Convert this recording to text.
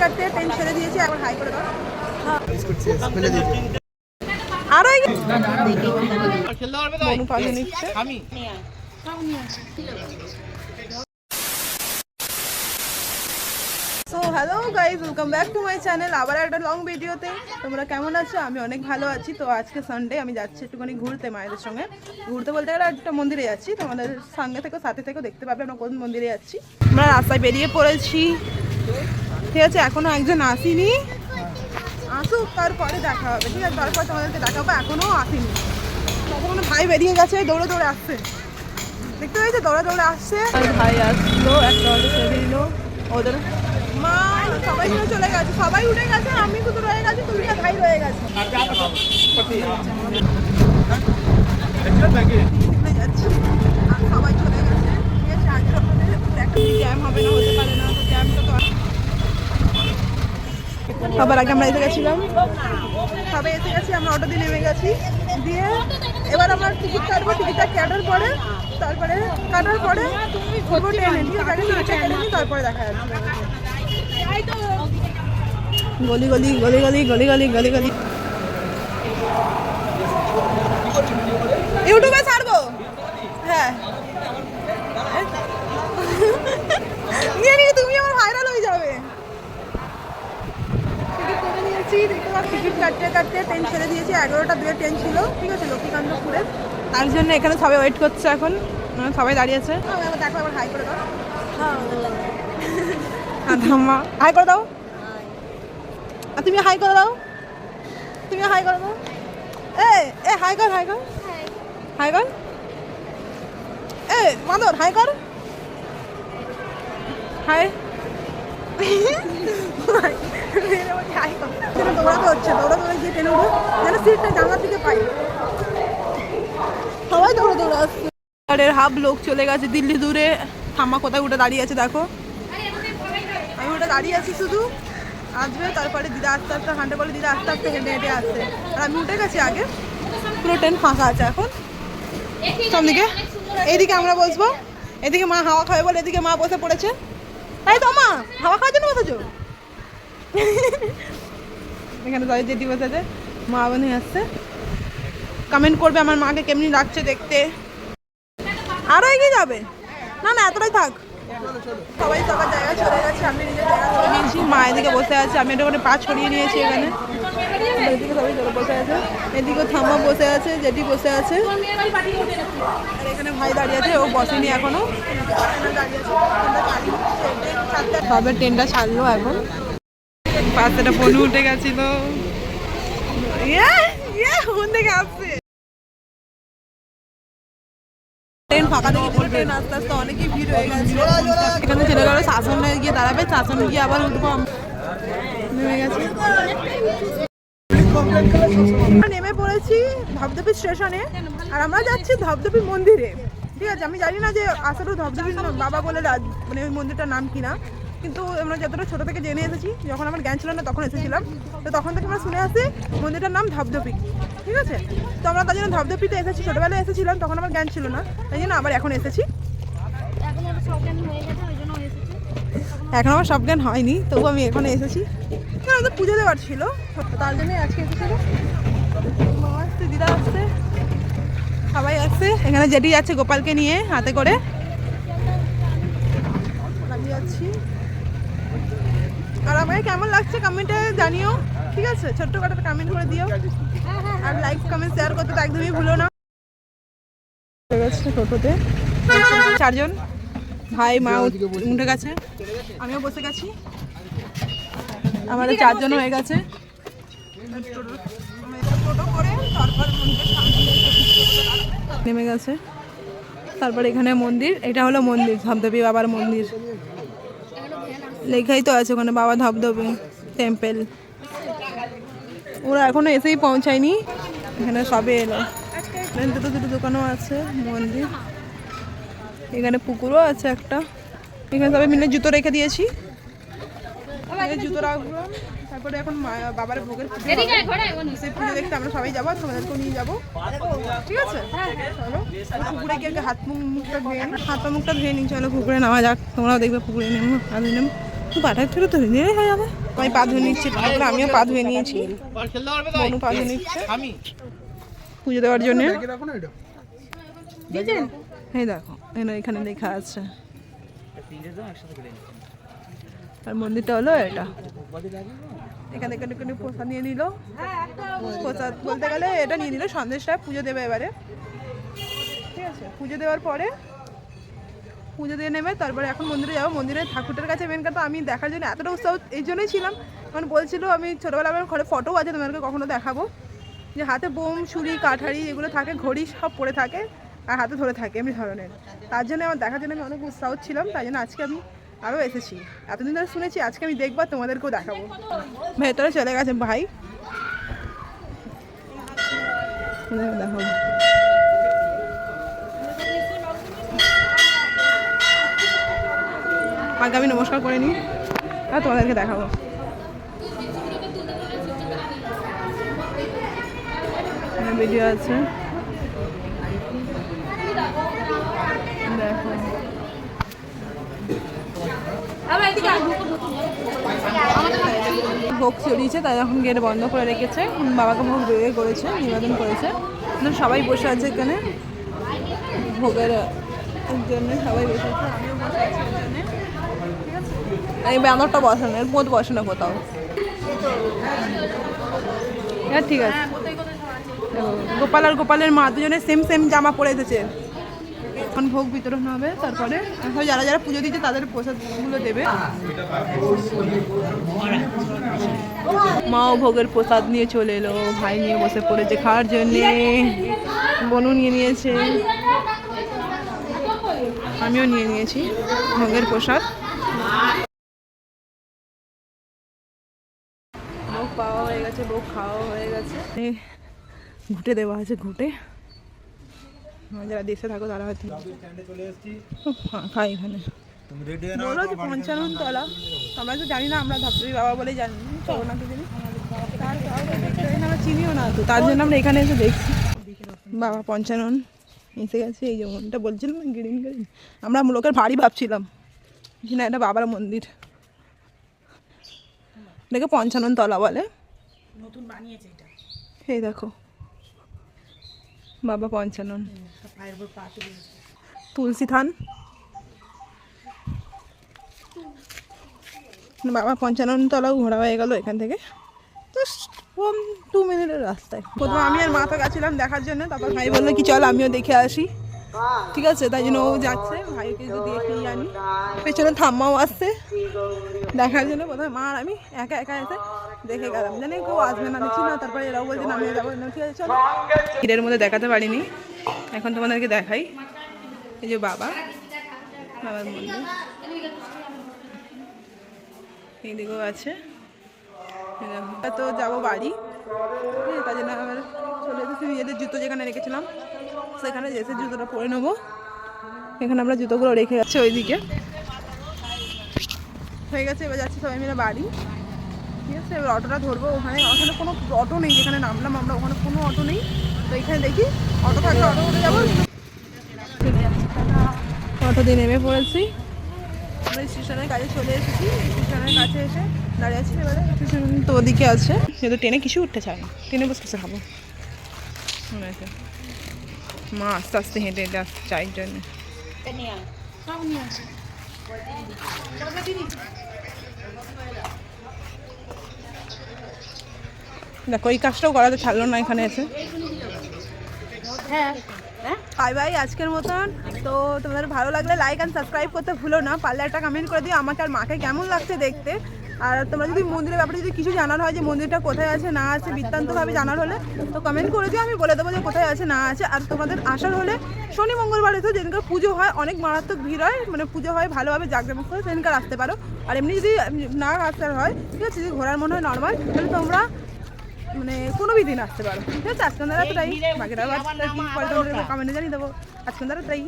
কাটতে কাটতে ট্রেন ছেড়ে দিয়েছি একবার হাই করে দাও। আরও মনু নিচ্ছে। So hello guys welcome back to my channel আবার একটা লং ভিডিওতে তোমরা কেমন আছো? আমি অনেক ভালো আছি। তো আজকে সানডে আমি যাচ্ছি একটুখানি ঘুরতে মায়েদের সঙ্গে। ঘুরতে বলতে গেলে একটা মন্দিরে যাচ্ছি। তোমাদের সঙ্গে থেকে সাথে থেকেও দেখতে পাবে আমরা কোন মন্দিরে যাচ্ছি। আমরা রাস্তায় বেরিয়ে পড়েছি। ঠিক আছে এখনও একজন আসেনি। আসুক তারপরে দেখা হবে ঠিক আছে? তারপর তোমাদেরকে দেখা হবে এখনও আসেনি। তখন ভাই বেরিয়ে গেছে দৌড়ে দৌড়ে আসছে। দেখতে পেয়েছে? দৌড়ে দৌড়ে আসছে। ভাই আসলো একটা দিল ওদের মা সবাই চলে গেছে সবাই উঠে গেছে আমি শুধু রয়ে গেছি তুমি আর ভাই রয়ে গেছে। সবাই চলে গেছে। ঠিক আছে আগের আপনাদের একটা জ্যাম হবে না হতে পারে না। সবার আগে আমরা এসে গেছিলাম। সবাই এসে গেছি, আমরা অটো দিয়ে নেমে গেছি। দিয়ে এবার আমরা টিকিট কাটবো টিকিটটা কাটার পরে, তারপরে কাটার পরে তারপরে দেখা যাচ্ছে। গলি গলি গলি গলি গলি গলি গলি গলি। ইউটিউবে ছাড়বো? হ্যাঁ। নিয়ে নিয়ে তুমি আমার ভাইরাল হয়ে যাবে। টিকিট কেটে নিয়েছি দেখতে পাচ্ছি টিকিট কাটতে কাটতে ট্রেন ছেড়ে দিয়েছি এগারোটা দুয়ে ট্রেন ছিল ঠিক আছে লক্ষ্মীকান্তপুরের তার জন্য এখানে সবাই ওয়েট করছে এখন মানে সবাই দাঁড়িয়ে আছে। দেখো আবার হাই করে দাও। হ্যাঁ ধাম্মা হাই করে দাও। আর তুমি হাই করে দাও। তুমি হাই করে দাও। এ এ হাই কর হাই কর। হাই কর। এ হাই কর। হাই দৌড়াতে হচ্ছে দৌড়া দৌড়ে গিয়ে ট্রেনে উঠো। যেন সিটটা জানলার দিকে পাই। সবাই দৌড়ে দৌড়ে আসছে। গাড়ির হাফ লোক চলে গেছে দিল্লি দূরে। থামা কোথায়? উঠে দাঁড়িয়ে আছে দেখো। আমি উঠে দাঁড়িয়ে আছি শুধু। আসবে তারপরে দিদা আস্তে আস্তে হাঁটে বলে দিদা আস্তে আস্তে হেঁটে হেঁটে আসছে। আর আমি উঠে গেছি আগে। পুরো ট্রেন ফাঁকা আছে এখন। দিকে এইদিকে আমরা বসবো। এদিকে মা হাওয়া খাবে বলে এদিকে মা বসে পড়েছে। তাই তো মা, হাওয়া খাওয়ার জন্য বসেছো? এখানে তাদের জেঠি বসেছে। মা বোনই আসছে। কমেন্ট করবে আমার মাকে কেমনি লাগছে দেখতে। আরও এগিয়ে যাবে? না না, এতটাই থাক। সবাই সবার জায়গায় চলে গেছে, আমি নিজের জায়গা নিয়েছি মা এদিকে বসে আছে, আমি এটা করে পা ছড়িয়ে নিয়েছি এখানে। এদিকে বসে আছে। থাম্মা বসে আছে, জেঠি বসে আছে। আর এখানে ভাই দাঁড়িয়ে আছে, ও বসেনি এখনও। সবে ট্রেনটা ছাড়লো এখন। পাশেটা বনু উঠে গেছিল। ইয়ে ইয়ে আসছে। ট্রেন ফাঁকা ট্রেন আস্তে আস্তে অনেকই ভিড় হয়ে এখানে শাসনে গিয়ে দাঁড়াবে শাসনে গিয়ে আবার উঠবো। নেমে গেছে। নেমে পড়েছি ধবধবি স্টেশনে আর আমরা যাচ্ছি ধবধবি মন্দিরে। ঠিক আছে আমি জানি না যে আসলে ধবধবি বাবা বলে রাজ- মানে ওই মন্দিরটার নাম কি না কিন্তু আমরা যতটা ছোটো থেকে জেনে এসেছি যখন আমার জ্ঞান ছিল না তখন এসেছিলাম। তো তখন থেকে আমরা শুনে আসি মন্দিরটার নাম ধবধবি। ঠিক আছে? তো আমরা তার জন্য ধবধবিতে এসেছি। ছোটোবেলায় এসেছিলাম তখন আমার জ্ঞান ছিল না। তাই জন্য আবার এখন এসেছে। এখন আমার সব জ্ঞান হয়নি তবু আমি এখানে এসেছি। না আমাদের পুজো দেওয়ার ছিল। তার জন্যই আজকে এসেছিল। মা আসছে, দিদা আসছে, সবাই আসছে। এখানে জেঠি যাচ্ছে গোপালকে নিয়ে হাতে করে। যাচ্ছি। আর আমাকে কেমন লাগছে কমেন্টে জানিও, ঠিক আছে? ছোট্ট করে কমেন্ট করে দিও। আর লাইক কমেন্ট শেয়ার করতে তো একদমই ভুলো না। টোটোতে। চারজন। ভাই, মা উঠে গেছে। আমিও বসে গেছি। আমাদের চারজন হয়ে গেছে। নেমে গেছে। তারপর এখানে মন্দির। এটা হলো মন্দির ধবধবি বাবার মন্দির। লেখাই তো আছে ওখানে বাবা ধবধবে টেম্পেল ওরা এখনও এসেই পৌঁছায়নি। এখানে সবে এলো। দুটো দুটো দোকানও আছে মন্দির। এখানে পুকুরও আছে একটা। এখানে সবাই মিলে জুতো রেখে দিয়েছি। জুতো রাখব। তারপরে এখন মা- বাবার ভোগের পুজো সেই পুজো দেখতে আমরা সবাই যাব তোমাদেরকেও নিয়ে যাব। ঠিক আছে? চলো। পুকুরে গিয়ে হাত মুখ মুখটা ধুয়ে হাত পা মুখটা ধুয়ে নিই চলো পুকুরে নামা যাক। তোমরাও দেখবে পুকুরে নেমো আমি নেমো। পাটা একটু তো ধরে নিলেই হয়ে যাবে। আমি পা ধুয়ে নিচ্ছি। তারপরে আমিও পা ধুয়ে নিয়েছি। মনু পা ধুয়ে নিচ্ছে। পুজো দেওয়ার জন্য। এই দেখো এখানে- এখানে লেখা আছে। আর মন্দিরটা হলো এটা। এখানে এখানে এখানে প্রসাদ নিয়ে নিল। প্রসাদ বলতে গেলে এটা নিয়ে নিল সন্দেশটা, পুজো দেবে এবারে। ঠিক আছে, পুজো দেওয়ার পরে পুজো দিয়ে নেবে, তারপরে এখন মন্দিরে যাব। মন্দিরের ঠাকুরটার কাছে মেন কথা আমি দেখার জন্য এতটা উৎসাহ এই জন্যই ছিলাম। কারণ বলছিল আমি ছোটোবেলা আমার ঘরে ফটো আছে, তোমাদেরকে কখনো দেখাবো। যে হাতে বোম, ছুরি, কাঠারি এগুলো থাকে, ঘড়ি সব পড়ে থাকে আর হাতে ধরে থাকে এমনি ধরনের। তার জন্য আমার দেখার জন্য আমি অনেক উৎসাহ ছিলাম তাই জন্য আজকে আমি আরও এসেছি। এতদিন ধরে শুনেছি, আজকে আমি দেখব, তোমাদেরকেও দেখাবো। ভেতরে চলে গেছে ভাই। দেখাবো। আগে আমি নমস্কার করে নিই, আর তোমাদেরকে দেখাবো। ভিডিও আছে। দেখো। ভোগ চড়িয়েছে, তাই এখন গেট বন্ধ করে রেখেছে। বাবাকে ভোগ দিয়ে করেছে, নিবেদন করেছে। সবাই বসে আছে এখানে। ভোগের জন্য সবাই বসে আছে। এই ব্যানারটা বসানো, এর মধ্যে বসানো কোথাও। হ্যাঁ ঠিক আছে। গোপাল আর গোপালের মা দুজনে সেম সেম জামা পরে এসেছে। এখন ভোগ বিতরণ হবে, তারপরে যারা যারা পুজো দিচ্ছে, তাদের প্রসাদগুলো দেবে। মাও ভোগের প্রসাদ নিয়ে চলে এলো, ভাই নিয়ে বসে পড়েছে খাওয়ার জন্যে। বনু নিয়ে নিয়েছে। আমিও নিয়ে নিয়েছি ভোগের প্রসাদ। পাওয়া হয়ে গেছে, ভোগ খাওয়া হয়ে গেছে। ঘুটে দেওয়া আছে, ঘুটে। যারা দেশে থাকো তারা হয়তো ফাঁকা এখানে। বলো যে পঞ্চানন তলা। আমরা তো জানি না আমরা ধাত্রী বাবা বলে জানি। জগন্নাথ জানি তার বাবা দেখতে আমরা চিনিও না তো তার জন্য আমরা এখানে এসে দেখছি। বাবা পঞ্চানন এসে গেছে এই যেমনটা বলছিলাম না গ্রিন গ্রিন। আমরা লোকের ভারী ভাবছিলাম কি না এটা বাবার মন্দির। এটাকে পঞ্চানন তলা বলে। নতুন বানিয়েছে এটা। এই দেখো। বাবা পঞ্চানন। তুলসী থান বাবা পঞ্চানন তলাও ঘোরা হয়ে গেল এখান থেকে। টু মিনিটের রাস্তায়। প্রথমে আমি আর মাথা গেছিলাম দেখার জন্য তারপর ভাই বলল কি চল আমিও দেখে আসি। ঠিক আছে, তাই জন্য ও যাচ্ছে, ভাইকে যদি দেখেই আনি পেছনে থাম্মাও আসছে, দেখার জন্য প্রথমে মা আর আমি একা একা এসে দেখে গেলাম। জানি কেউ আসবে না দেখছি না, তারপরে এরাও বলছে না আমিও যাব ঠিক আছে, চলো। ভিড়ের মধ্যে দেখাতে পারিনি, এখন তোমাদেরকে দেখাই। এই যে বাবা, বাবার মন্দির। এইদিকেও আছে। তো যাব বাড়ি। তার জন্য আবার চলে এসেছি, নিজেদের জুতো যেখানে রেখেছিলাম। সেখানে এসে জুতোটা পরে নেব। এখানে আমরা জুতোগুলো রেখে যাচ্ছি ওইদিকে। হয়ে গেছে, এবার যাচ্ছি সবাই মিলে বাড়ি। ঠিক আছে, এবার অটোটা ধরবো ওখানে। ওখানে কোনো অটো নেই, যেখানে নামলাম আমরা, ওখানে কোনো অটো নেই। তো এখানে দেখি, অটো থাকলে অটো করে যাব। অটো দিয়ে নেমে পড়েছি। আমরা স্টেশনের কাছে চলে এসেছি। স্টেশনের কাছে এসে দাঁড়িয়ে আছি এবারে। স্টেশন তো ওদিকে আছে। যেহেতু ট্রেনে কিছু উঠতে চায় না। ট্রেনে বসে খাব। মা আস্তে আস্তে হেঁটে হেঁটে আসতে চাই জন্য। দেখো, এই কাজটাও করাতে ছাড়লো না এখানে এসে। হ্যাঁ বাই বাই আজকের মতন। তো তোমাদের ভালো লাগলে লাইক অ্যান্ড সাবস্ক্রাইব করতে ভুলো না। পারলে একটা কমেন্ট করে দিও। আমাকে আর মাকে কেমন লাগছে দেখতে? আর তোমরা যদি মন্দিরের ব্যাপারে যদি কিছু জানার হয় যে মন্দিরটা কোথায় আছে না আছে বৃত্তান্তভাবে জানার হলে তো কমেন্ট করে দিও আমি বলে দেবো যে কোথায় আছে না আছে। আর তোমাদের আসার হলে শনি মঙ্গলবার এসে যেদিনকার পুজো হয় অনেক মারাত্মক ভিড় হয় মানে পুজো হয় ভালোভাবে জাঁকজমক করে সেদিনকার আসতে পারো। আর এমনি যদি না আসার হয় ঠিক আছে যদি ঘোরার মনে হয় নর্মাল তাহলে তোমরা মানে কোনো দিন আসতে পারো। ঠিক আছে আজকে তাই বাকিটা কমেন্টে জানিয়ে দেবো। আজকে তাই